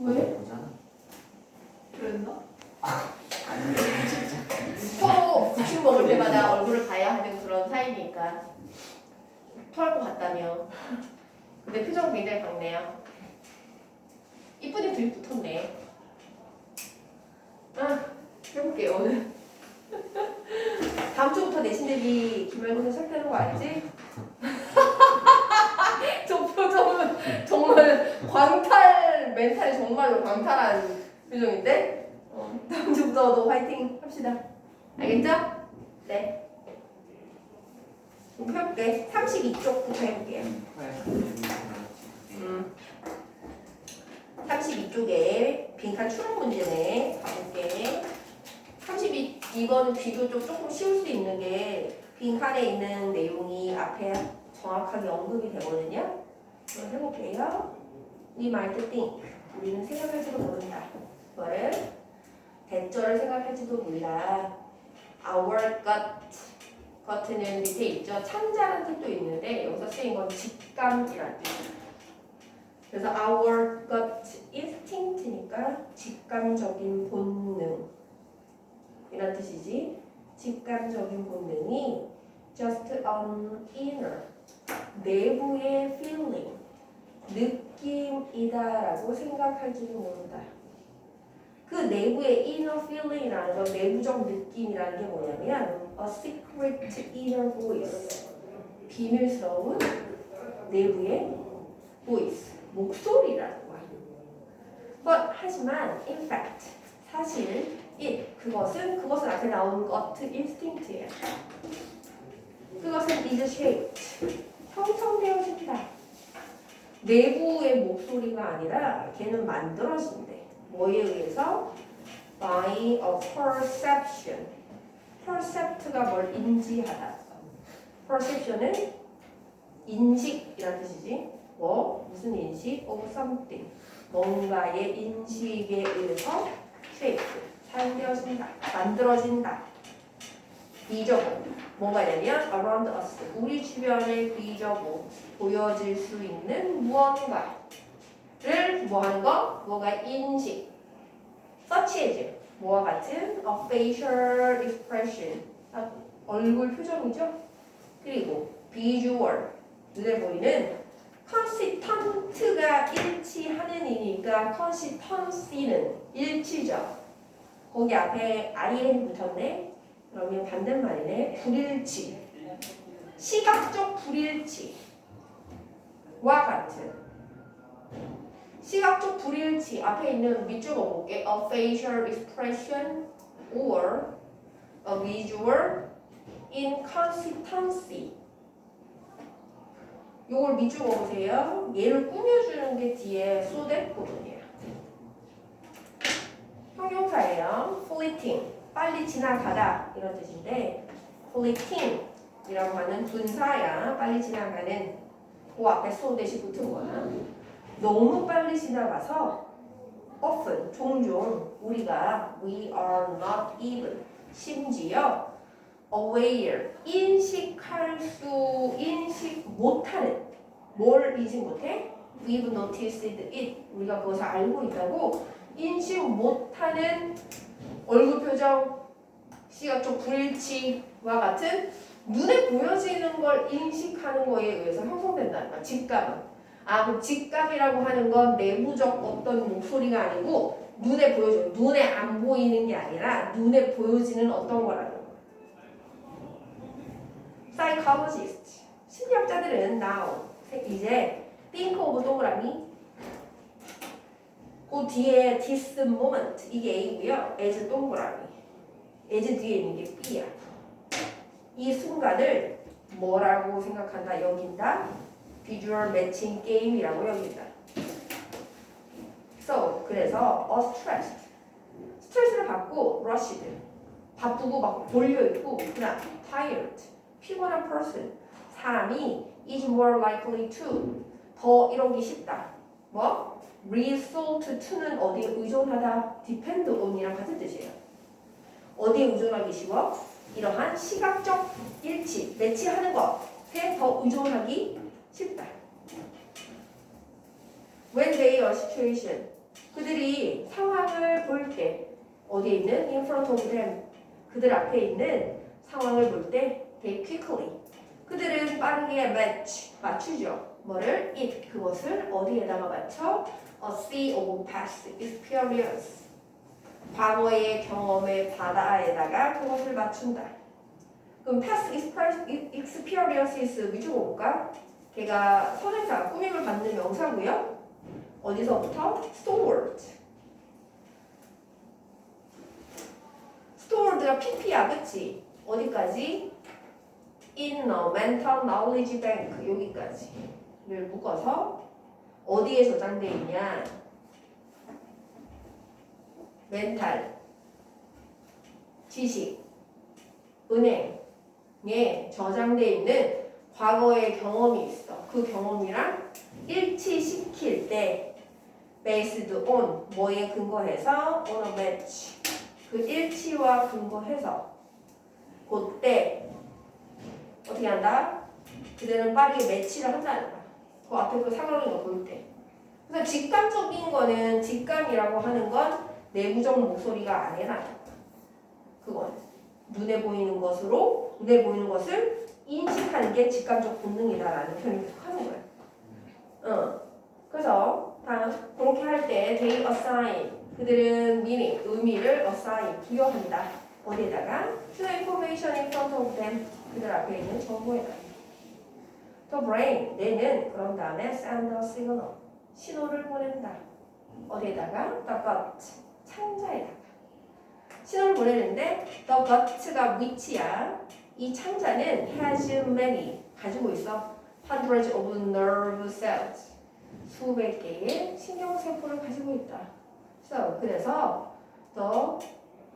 왜? 보잖아. 그랬나? 아니 진짜. 서로 급식 먹을 때마다 얼굴을 봐야 하는 그런 사이니까 토할 것 같다며 근데 표정 굉장히 밝네요 이쁜 애들이 붙었네 아 해볼게요 오늘 다음 주부터 내신 대비 김말고사 시작되는 거 알지? 저 표정은 정말 광탈 멘탈이 정말로 광탈한 표정인데 어, 다음 주부터도 화이팅 합시다 알겠죠? 네. 그럼 해볼게. 32쪽부터 해볼게요. 음. 32쪽에 빈칸 추론 문제네. 가볼게. 32, 이거는 비교적 조금 쉬울 수 있는 게 빈칸에 있는 내용이 앞에 정확하게 언급이 되거든요. 해볼게요. We might think. 우리는 생각할지도 모른다. 이거를 대절을 생각할지도 몰라. Our gut. gut는 밑에 있죠. 참자라는 뜻도 있는데 여기서 쓰인 건 직감이라는 뜻이에요. 그래서 our gut instinct니까 직감적인 본능 이런 뜻이지. 직감적인 본능이 just an inner 내부의 feeling 느 낌이다라고 생각할지도 모른다. 그 내부의 inner feeling이라는 건 내부적 느낌이라는 게 뭐냐면 a secret inner voice 비밀스러운 내부의 voice 목소리라는 거야. But 하지만 in fact 사실 it 그것은 그것은 앞에 나온 gut instinct예요. 그것은 is shaped 형성되어진다. 내부의 목소리가 아니라 걔는 만들어진대. 뭐에 의해서? By a perception. percept가 뭘 인지하다. perception은 인식이라는 뜻이지. 뭐? 무슨 인식? of something. 뭔가의 인식에 의해서 shape. 사용되어진다. 만들어진다. 비저고. 뭐가 되냐? around us. 우리 주변에 비저고. 보여질 수 있는 무언가를 뭐 하는 거? 뭐가 인식. as 뭐와 같은 a facial expression. 아, 얼굴 표정이죠? 그리고 visual. 눈에 보이는 consistent가 일치하는 이니까 consistency는 일치죠. 거기 앞에 IN이 붙었네. 그러면 반대말이네. 불일치. 시각적 불일치와 같은 시각적 불일치 앞에 있는 밑줄 볼게 A facial expression or a visual inconsistency. 요걸 밑줄 보세요. 얘를 꾸며주는 게 뒤에 소대 부분이에요. 형용사예요. fleeting. 빨리 지나가다 이런 뜻인데 fleeting이라고 하는 분사야. 빨리 지나가는 그 앞에 소대시 붙은 거야. 너무 빨리 지나가서 often 종종 우리가 we are not even 심지어 aware 인식할 수 인식 못하는 뭘 인식 못해? We've noticed it 우리가 그것을 알고 있다고 인식 못하는 얼굴 표정 시각 적 불일치와 같은 눈에 보여지는 걸 인식하는 거에 의해서 형성된다는 거야 직감은 아, 그럼 직감이라고 하는 건 내부적 어떤 목소리가 아니고 눈에 보여져. 눈에 안 보이는 게 아니라 눈에 보여지는 어떤 거라는 거. psychologist. 심리학자들은 now 이제 think of 동그라미 그 뒤에 this moment 이게 A고요. as 동그라미. as 뒤에 있는 게 B야. 이 순간을 뭐라고 생각한다? 여긴다. 비주얼 매칭 게임이라고 여깁니다. So 그래서 a stressed 스트레스를 받고 rushed 바쁘고 막 몰려 있고 그냥 tired 피곤한 person 사람이 is more likely to 더 이러기 쉽다. 뭐? Resort to는 어디에 의존하다 depend on이랑 같은 뜻이에요. 어디에 의존하기 쉬워? 이러한 시각적 일치, 매치하는 것에 더 의존하기 쉽다. When they are situation 그들이 상황을 볼 때 어디에 있는 in front of them 그들 앞에 있는 상황을 볼 때 they quickly 그들은 빠르게 match 맞추죠. 뭐를 it 그것을 어디에다가 맞춰? a sea of past experience 과거의 경험의 바다에다가 그것을 맞춘다. 그럼 past experience- experiences 위주로 볼까? 걔가 선행사 꾸밈을 받는 명사고요. 어디서부터? stored. stored가 pp야, 그치? 어디까지? in a mental knowledge bank 여기까지 를 묶어서 어디에 저장돼 있냐? 멘탈, 지식, 은행에 저장돼 있는 과거의 경험이 있어. 그 경험이랑 일치시킬 때 based on 뭐에 근거해서 on a match 그 일치와 근거해서 그때 어떻게 한다? 그대는 빠르게 매치를 한다는 거야. 그 앞에 그 상황을 볼 때. 그래서 직감적인 거는 직감이라고 하는 건 내부적 목소리가 아니라 그건 눈에 보이는 것으로 눈에 보이는 것을 인식하는 게 직감적 본능이다라는 표현을 하는 거야. 어. 그래서 다음 그렇게 할 때 they assign 그들은 meaning 의미를 assign 부여한다. 어디에다가 to information in front of them 그들 앞에 있는 정보에다. The brain 뇌는 그런 다음에 send a signal 신호를 보낸다. 어디에다가 the gut 창자에다가 신호를 보내는데 the gut가 위치야. 이 창자는 has many 가지고 있어 hundreds of nerve cells 수백 개의 신경세포를 가지고 있다. So, 그래서 더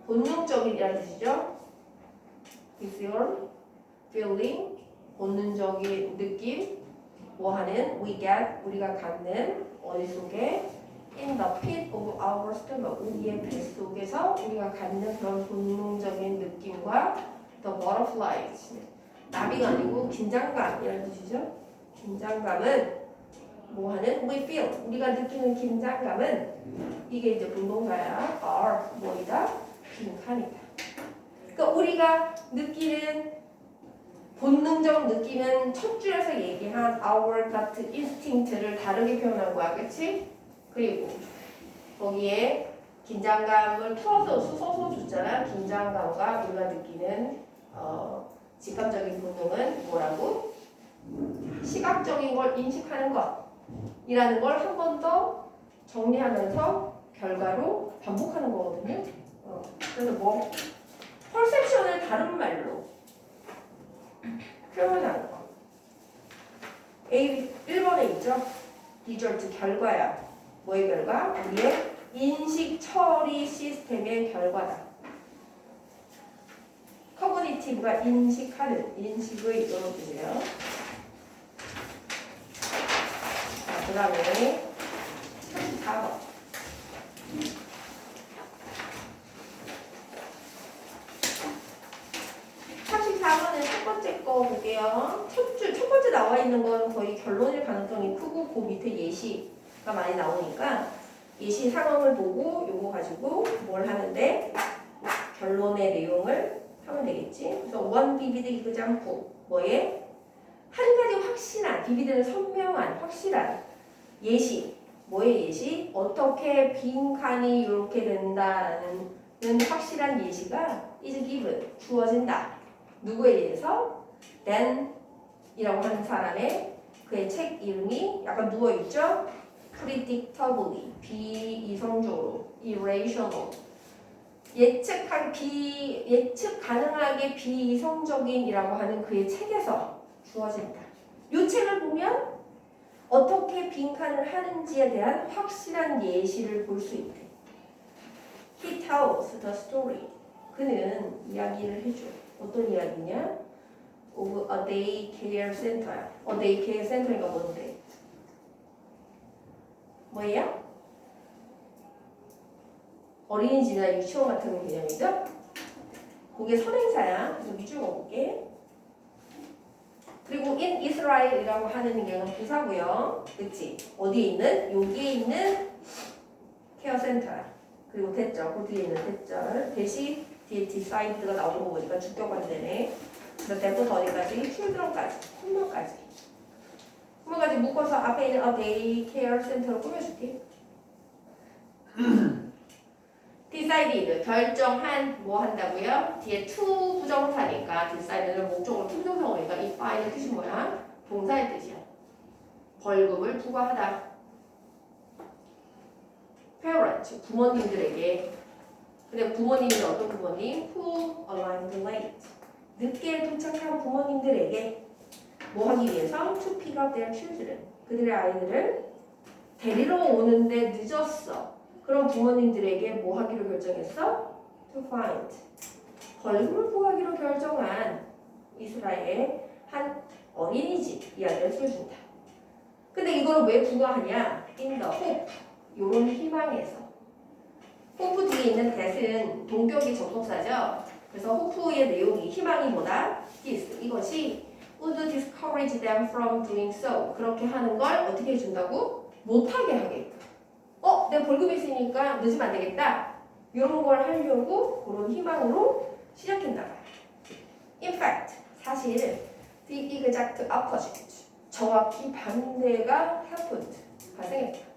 본능적이라는 뜻이죠. visual, feeling, 본능적인 느낌, 뭐 하는? We get 우리가 갖는 어디 속에? In the pit of our stomach. 우리의 뱃속에서 우리가 갖는 그런 본능적인 느낌과 the butterflies 나비가 아니고 긴장감이라는 뜻이죠. 긴장감은 뭐 하는? We feel. 우리가 느끼는 긴장감은 이게 이제 분동사야. are 뭐이다? 빈칸이다. 그러니까 우리가 느끼는 본능적 느끼는 첫 줄에서 얘기한 our gut instinct를 다르게 표현한 거야, 그렇지? 그리고 거기에 긴장감을 풀어서 써서 줬잖아. 긴장감과 우리가 느끼는 어, 직감적인 본능은 뭐라고? 시각적인 걸 인식하는 것이라는 걸 한 번 더 정리하면서 결과로 반복하는 거거든요. 어, 그래서 뭐 퍼셉션을 다른 말로 표현하는 거. A 1번에 있죠? 리절트 결과야. 뭐의 결과? 우리의 인식 처리 시스템의 결과다. 커그니티브가 인식하는 인식의 이런 뜻이에요. 자, 그 다음에 34번. 34번은 첫 번째 거 볼게요. 첫 줄, 첫 번째 나와 있는 건 거의 결론일 가능성이 크고 그 밑에 예시가 많이 나오니까 예시 상황을 보고 요거 가지고 뭘 하는데 결론의 내용을 하면 되겠지. 그래서 원 비비드 이그장프 뭐에 한 가지 확실한 비비드는 선명한 확실한 예시 뭐의 예시 어떻게 빈 칸이 이렇게 된다는 확실한 예시가 is given 주어진다. 누구에 의해서? then 이라고 하는 사람의 그의 책 이름이 약간 누워있죠? predictably 비이성적으로 irrational 예측한 비 예측 가능하게 비이성적인이라고 하는 그의 책에서 주어진다. 이 책을 보면 어떻게 빈칸을 하는지에 대한 확실한 예시를 볼 수 있대. He tells the story. 그는 이야기를 해줘. 어떤 이야기냐? Of a day care center야. a day care center가 뭔데? 뭐예요? 어린이집이나 유치원 같은 개념이죠? 그게 선행사야. 그래서 위주로 볼게. 그리고 in Israel이라고 하는 개는 부사고요. 그치? 어디에 있는? 여기에 있는 케어센터 그리고 대절 그 뒤에 있는 대절 대시 뒤에 디사이드가 나오는 거 보니까 주격관되네 그래서 대부터 어디까지? 칠드런까지 홈런까지 홈런까지 묶어서 앞에 있는 a day care 센터로 꾸며줄게 디사이디드 결정한 뭐 한다고요? 뒤에 to 부정사니까 디사이드는 목적으로 투정사니까 이 파일의 뜻이 뭐야? 동사의 뜻이야. 벌금을 부과하다. parent 부모님들에게 근데 부모님이 어떤 부모님? Who arrived late 늦게 도착한 부모님들에게 뭐 하기 위해서? To pick up their children 그들의 아이들을 데리러 오는데 늦었어. 그럼 부모님들에게 뭐 하기로 결정했어? To find. 벌금을 부과하기로 결정한 이스라엘의 한 어린이집 이야기를 써준다. 근데 이걸 왜 부과하냐? In the hope. 요런 희망에서. hope 뒤에 있는 that은 동격이 접속사죠. 그래서 hope의 내용이 희망이 뭐다? this. 이것이 would discourage them from doing so. 그렇게 하는 걸 어떻게 해준다고? 못하게 하게끔. 어, 내가 벌금 있으니까 늦으면 안 되겠다. 이런 걸 하려고 그런 희망으로 시작했나 봐요. In fact, 사실 the exact opposite. 정확히 반대가 happened. 발생했다.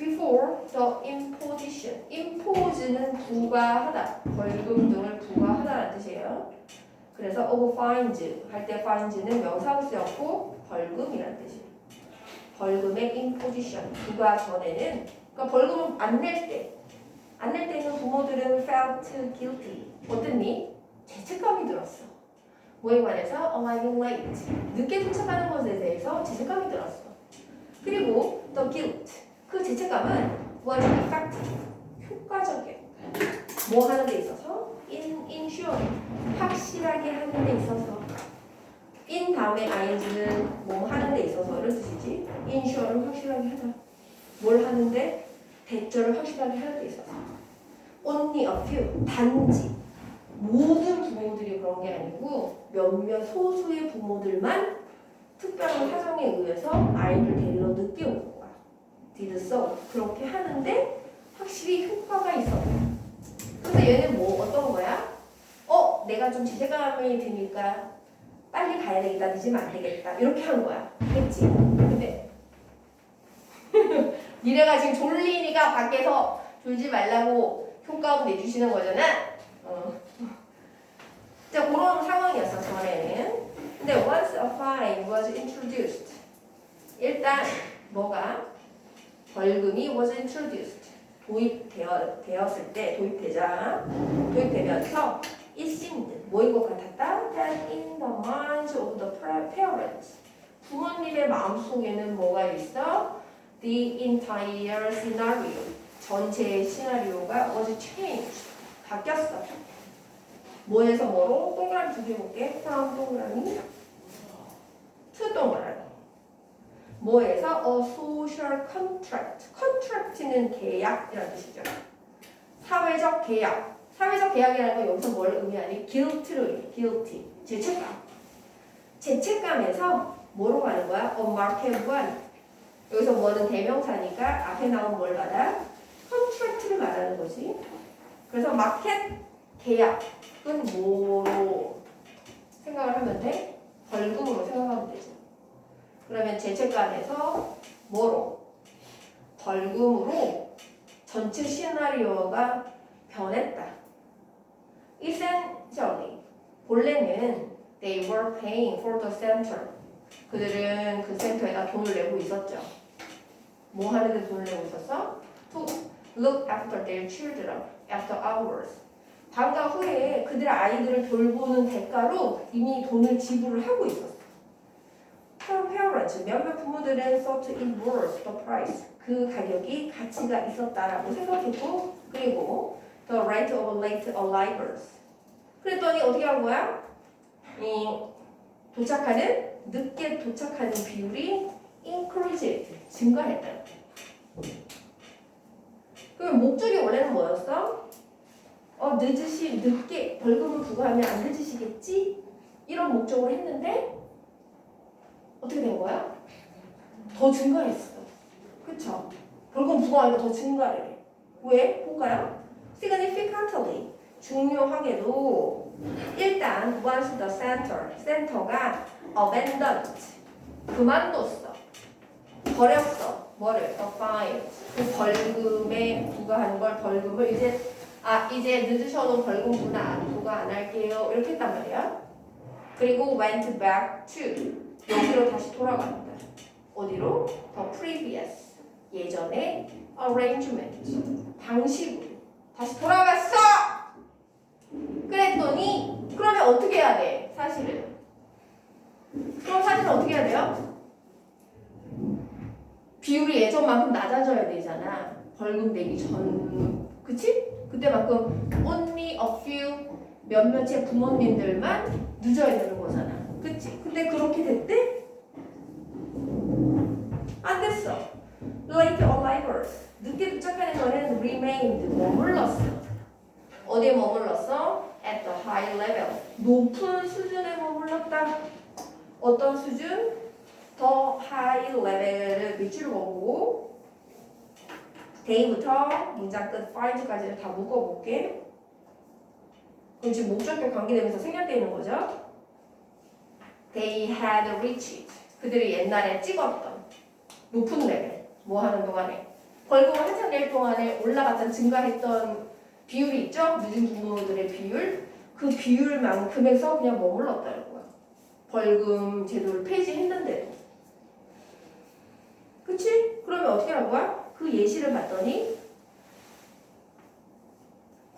Before the imposition. impose는 부과하다. 벌금 등을 부과하다라는 뜻이에요. 그래서 of fines 할 때 fines는 명사로 쓰였고 벌금이라는 뜻이에요. 벌금의 imposition 부과 전에는 그러니까 벌금을 안낼 때, 안 낼 때는 부모들은 felt guilty. 어땠니? 죄책감이 들었어. 뭐에 관해서 arriving late. 늦게 도착하는 것에 대해서 죄책감이 들었어. 그리고 the guilt. 그 죄책감은 was effective. 효과적이야. 뭐 하는 데 있어서? in ensure. 확실하게 하는 데 있어서. in 다음에 ing는 뭐 하는 데 있어서를 뜻이지. insure를 확실하게 하다. 뭘 하는데? 대절을 확실하게 하는 데 있어서. only a few. 단지. 모든 부모들이 그런 게 아니고 몇몇 소수의 부모들만 특별한 사정에 의해서 아이를 데리러 늦게 거야. So. 그렇게 하는데 확실히 효과가 있어. 근데 얘는 뭐 어떤 거야? 어, 내가 좀 죄책감이 드니까 빨리 가야 되겠다, 늦으면 안 되겠다. 이렇게 한 거야. 그랬지? 근데 니네가 지금 졸리니까 밖에서 졸지 말라고 효과음 내주시는 거잖아. 어. 자, 그런 상황이었어, 전에는. 근데 once a fine was introduced. 일단 뭐가 벌금이 was introduced. 도입되어, 되었을 때, 도입되자, 도입되면서 it seemed, 뭐인 것 같았다? That in the minds of the parents. 부모님의 마음속에는 뭐가 있어? The entire scenario. 전체 시나리오가 was changed. 바뀌었어. 뭐에서 뭐로? 동그라미 두개 볼게. 다음 동그라미. 투 동그라미. 뭐에서? A social contract. contract는 계약이라는 뜻이죠. 사회적 계약. 사회적 계약이라는 건 여기서 뭘 의미하니? guilt를 의미해. guilty. 죄책감. 죄책감에서 뭐로 가는 거야? A market one. 여기서 뭐는 대명사니까 앞에 나온 뭘 받아? contract를 말하는 거지. 그래서 마켓 계약은 뭐로 생각을 하면 돼? 벌금으로 생각하면 되죠. 그러면 죄책감에서 뭐로? 벌금으로 전체 시나리오가 변했다. Essentially, 본래는 they were paying for the center. 그들은 그 센터에다 돈을 내고 있었죠. 뭐 하는데 돈을 내고 있었어? To look after their children after hours. 방과 후에 그들의 아이들을 돌보는 대가로 이미 돈을 지불을 하고 있었어. Parents, 몇몇 부모들은 thought it worth the price. 그 가격이 가치가 있었다라고 생각했고, 그리고 the rate of late arrivals. 그랬더니 어떻게 한 거야? 이 도착하는 늦게 도착하는 비율이 increased 증가했다. 그럼 목적이 원래는 뭐였어? 어 늦으시 늦게 벌금을 부과하면 안 늦으시겠지? 이런 목적으로 했는데 어떻게 된 거야? 더 증가했어. 그쵸? 벌금 부과하니까 더 증가를 해. 왜? 볼까요? significantly 중요하게도 일단 once the center 센터가 abandoned 그만뒀어 버렸어 뭐를 the fine 그 벌금에 부과하는 걸 벌금을 이제 아 이제 늦으셔도 벌금구나 부과 안 할게요 이렇게 했단 말이야 그리고 went back to 여기로 다시 돌아간다 어디로 the previous 예전의 arrangement 방식으로 다시 돌아갔어 그랬더니 그러면 어떻게 해야 돼 사실은 그럼 사실은 어떻게 해야 돼요? 비율이 예전만큼 낮아져야 되잖아. 벌금 내기 전, 그치? 그때만큼 only a few 몇몇의 부모님들만 늦어야 되는 거잖아. 그치? 근데 그렇게 됐대? 안 됐어. Late arrivals. 늦게 도착하는 거는 remained. 머물렀어. 어디에 머물렀어? At the high level. 높은 수준에 머물렀다. 어떤 수준? 더 하이 레벨을 밑줄 거고 데이부터 문장 끝 파이즈까지를 다 묶어볼게. 그럼 지금 목적격 관계되면서 생략되어 있는 거죠. They had reached. 그들이 옛날에 찍었던 높은 레벨. 뭐 하는 동안에 벌금을 한참 낼 동안에 올라갔던 증가했던 비율이 있죠. 늦은 부모들의 비율. 그 비율만큼에서 그냥 머물렀다는 거야. 벌금 제도를 폐지했는데도. 그치? 그러면 어떻게 하는 거야? 그 예시를 봤더니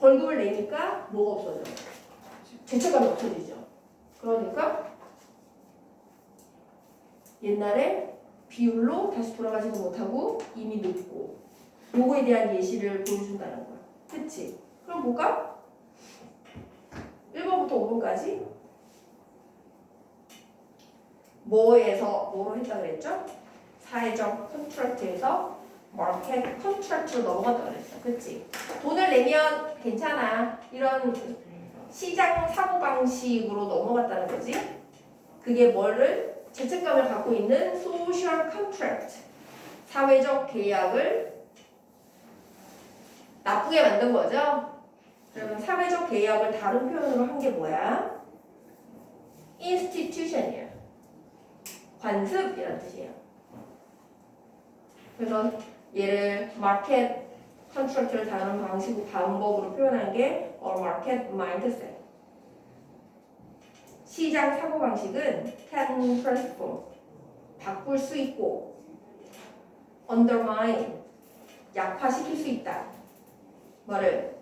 벌금을 내니까 뭐가 없어져? 죄책감이 없어지죠. 그러니까 옛날에 비율로 다시 돌아가지도 못하고 이미 높고 요거에 대한 예시를 보여준다는 거야. 그치? 그럼 볼까? 1번부터 5번까지 뭐에서 뭐로 했다 그랬죠? 사회적 컨트랙트에서 마켓 컨트랙트로 넘어갔다 그랬어. 그치? 돈을 내면 괜찮아. 이런 시장 사고 방식으로 넘어갔다는 거지. 그게 뭐를 죄책감을 갖고 있는 소셜 컨트랙트 사회적 계약을 나쁘게 만든 거죠. 그러면 사회적 계약을 다른 표현으로 한 게 뭐야? institution이야. 관습이라는 뜻이에요. 그래서 얘를 마켓 컨트랙트를 다루는 방식으로 방법으로 표현한 게 or market mindset. 시장 사고 방식은 can transform 바꿀 수 있고 undermine 약화시킬 수 있다. 뭐를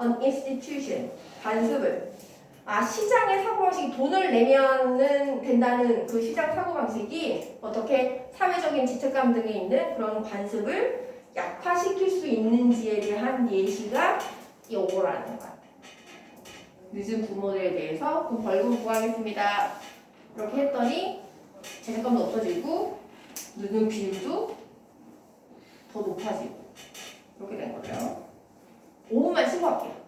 an institution 관습을 아 시장의 사고 방식이 돈을 내면은 된다는 그 시장 사고 방식이 어떻게 사회적인 지책감 등에 있는 그런 관습을 약화시킬 수 있는지에 대한 예시가 요거라는 거야. 늦은 부모들에 대해서 그 벌금 부과하겠습니다. 이렇게 했더니 재산값도 없어지고 늦은 비율도 더 높아지고 이렇게 된 거예요. 5분만 신고할게요.